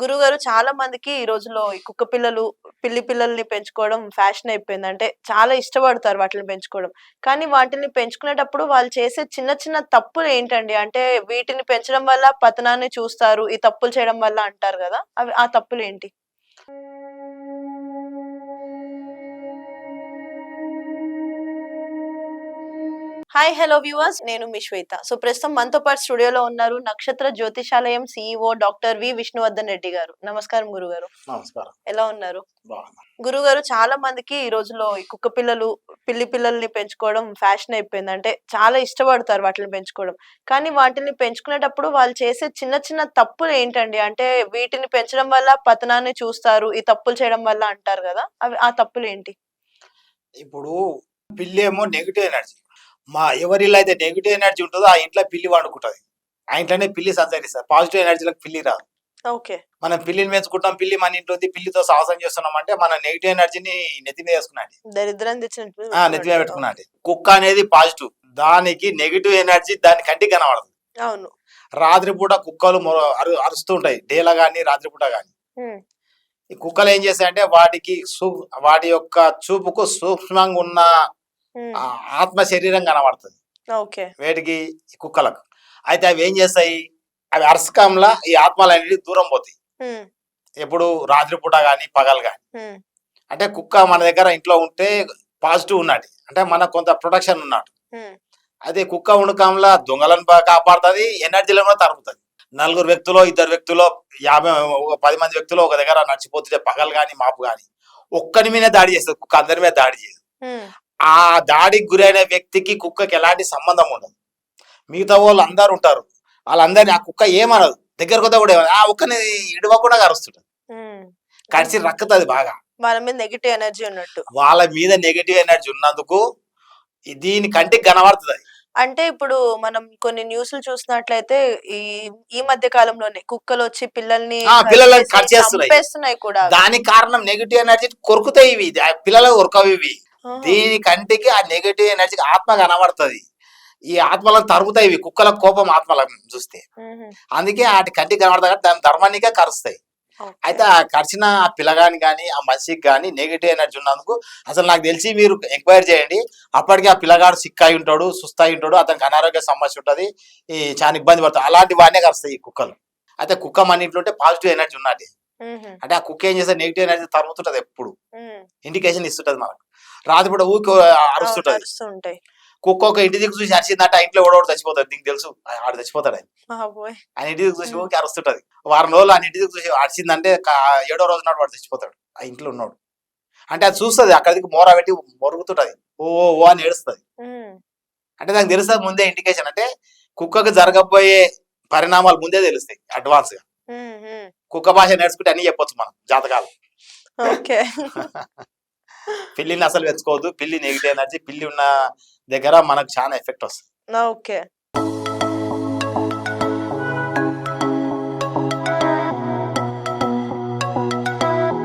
గురుగారు చాలా మందికి ఈ రోజుల్లో ఈ కుక్క పిల్లలు పిల్లి పిల్లల్ని పెంచుకోవడం ఫ్యాషన్ అయిపోయింది. అంటే చాలా ఇష్టపడతారు వాటిని పెంచుకోవడం. కానీ వాటిని పెంచుకునేటప్పుడు వాళ్ళు చేసే చిన్న చిన్న తప్పులు ఏంటండి? అంటే వీటిని పెంచడం వల్ల పతనాన్ని చూస్తారు ఈ తప్పులు చేయడం వల్ల అంటారు కదా? అవి ఆ తప్పులు ఏంటి? హాయ్ హలో వ్యూవర్స్ నేను మీ శ్వేత. సో ప్రస్తుతం మనతో పాటు స్టూడియోలో ఉన్నారు Nakshatra Jyothishalayam CEO doctor V Vishnuvardhan Reddy గారు. నమస్కారం గురుగారు. నమస్కారం. ఎలా ఉన్నారు? గురుగారు చాలా మందికి ఈ రోజుల్లో ఈ కుక్క పిల్లలు పిల్లి పిల్లల్ని పెంచుకోవడం ఫ్యాషన్ అయిపోయింది. అంటే చాలా ఇష్టపడతారు వాటిని పెంచుకోవడం. కానీ వాటిని పెంచుకునేటప్పుడు వాళ్ళు చేసే చిన్న చిన్న తప్పులు ఏంటండి? అంటే వీటిని పెంచడం వల్ల పతనాన్ని చూస్తారు ఈ తప్పులు చేయడం వల్ల అంటారు కదా? అవి ఆ తప్పులు ఏంటి? ఇప్పుడు పిల్లి ఏమో నెగిటివ్ ఎనర్జీ మా ఎవరిలో అయితే నెగిటివ్ ఎనర్జీ ఉంటుందో ఆ ఇంట్లో పిల్లి వండుకుంటుంది. ఆ ఇంట్లోనే పిల్లి సంచరిస్తారు పాజిటివ్ ఎనర్జీలకు పిల్లి రాదు. ఓకే. మనం పిల్లిని పెంచుకుంటాం పిల్లి మన ఇంట్లో పిల్లితో సాహసం చేస్తున్నాం అంటే మన నెగిటివ్ ఎనర్జీని నెత్తి మీద వేసుకున్నాండి. దరిద్రం తెచ్చినట్టు నెత్తి మీద పెట్టుకున్నాండి. కుక్క అనేది పాజిటివ్ దానికి నెగిటివ్ ఎనర్జీ దాని కంటికి కనబడదు. అవును. రాత్రిపూట కుక్కలు అరుస్తూ ఉంటాయి. డేలా కానీ రాత్రిపూట కానీ ఈ కుక్కలు ఏం చేస్తాయంటే వాటికి వాటి యొక్క చూపుకు సూక్ష్మంగా ఉన్న ఆత్మ శరీరం కనబడుతుంది. వేటికి కుక్కలకు. అయితే అవి ఏం చేస్తాయి? అవి అరసకంలా ఈ ఆత్మలు అనేది దూరం పోతాయి. ఎప్పుడు రాత్రిపూట కానీ పగలు కానీ అంటే కుక్క మన దగ్గర ఇంట్లో ఉంటే పాజిటివ్ ఉన్నట్టు అంటే మనకు కొంత ప్రొటెక్షన్ ఉన్నట్టు. అదే కుక్క ఉండకంలా దొంగలను కాపాడుతుంది ఎనర్జీలను కూడా నలుగురు వ్యక్తులు ఇద్దరు వ్యక్తులు యాభై ఒక పది మంది వ్యక్తులు ఒక దగ్గర నడిచిపోతుంటే పగలు కానీ మాపు కానీ ఒక్కని మీద దాడి చేస్తుంది. కుక్క అందరి మీద దాడి చేయదు. ఆ దాడికి గురైన వ్యక్తికి కుక్కకి ఎలాంటి సంబంధం ఉండదు. మిగతా వాళ్ళు అందరు ఉంటారు. వాళ్ళందరినీ ఆ కుక్క ఏమనదు. దగ్గర కొద్దా కూడా ఆ కుక్కని ఇడవకుండా కరుస్తుంటది. కరిచి రక్కుతుంది బాగా. వాళ్ళ మీద నెగిటివ్ ఎనర్జీ ఉన్నట్టు. వాళ్ళ మీద నెగిటివ్ ఎనర్జీ ఉన్నందుకు దీని కంటికి కనబడుతుంది. అంటే ఇప్పుడు మనం కొన్ని న్యూస్లు చూసినట్లయితే ఈ ఈ మధ్య కాలంలోనే కుక్కలు వచ్చి పిల్లల్ని కరిచేసి కట్ చేస్తున్నాయి. కూడా. దానికి కారణం నెగిటివ్ ఎనర్జీ కొరుకుతాయి ఇవి. పిల్లలు కొరకవు ఇవి. దీని కంటికి ఆ నెగిటివ్ ఎనర్జీకి ఆత్మ కనబడుతుంది. ఈ ఆత్మలను తరుగుతాయి ఇవి కుక్కల కోపం ఆత్మలను చూస్తే. అందుకే వాటి కంటికి కనబడతాయి దాని ధర్మానికే కరుస్తాయి. అయితే ఆ కరిచిన ఆ పిల్లగాని కానీ ఆ మనిషికి కానీ నెగిటివ్ ఎనర్జీ ఉన్నందుకు అసలు నాకు తెలిసి మీరు ఎంక్వైరీ చేయండి. అప్పటికి ఆ పిల్లగాడు సిక్ అయి ఉంటాడు సుస్థాయి ఉంటాడు అతనికి అనారోగ్య సమస్య ఉంటుంది ఈ చాలా ఇబ్బంది పడతాడు. అలాంటి వాడినే కరుస్తాయి ఈ కుక్కలు. అయితే కుక్క మన ఇంట్లో ఉంటే పాజిటివ్ ఎనర్జీ ఉన్నది. అంటే ఆ కుక్క ఏం చేస్తే నెగిటివ్ ఎనర్జీ తరుగుతుంటది ఎప్పుడు. ఇండికేషన్ ఇస్తుంటది మనకు రాత్రిపూట ఊకి అవును, అరుస్తుంటది కుక్క ఒక ఇంటి దిక్కు చూసి అరిచిందంటే ఆ ఇంట్లో ఓడోడు చచ్చిపోతాడు. నీకు తెలుసు. ఆడు చచ్చిపోతాడు ఆయన. బాబోయ్. ఆయన ఇంటి దిక్కు చూసి ఊకి అరుస్తుంటది. వారం రోజులు ఆయన ఇంటి దిక్కు చూసి అరిచిందంటే ఏడో రోజు నాడు వాడు చచ్చిపోతాడు. ఆ ఇంట్లో ఉన్నాడు. అంటే అది చూస్తుంది. అక్కడికి మోర పెట్టి మొరుగుతుంటది. ఓ ఓ ఓ అని ఏడుస్తుంది. అంటే నాకు తెలుస్తుంది ముందే ఇండికేషన్ అంటే కుక్కకు జరగబోయే పరిణామాలు ముందే తెలుస్తాయి అడ్వాన్స్గా. కుక్క భాష నేర్చుకుంటే అన్ని చెప్పొచ్చు మనం జాతకాలు. ఓకే. పిల్లిని అసలు పెంచుకోవద్దు పిల్లి నెగిటివ్ ఎనర్జీ పిల్లి ఉన్న దగ్గర మనకు చాలా ఎఫెక్ట్ వస్తుంది. ఓకే.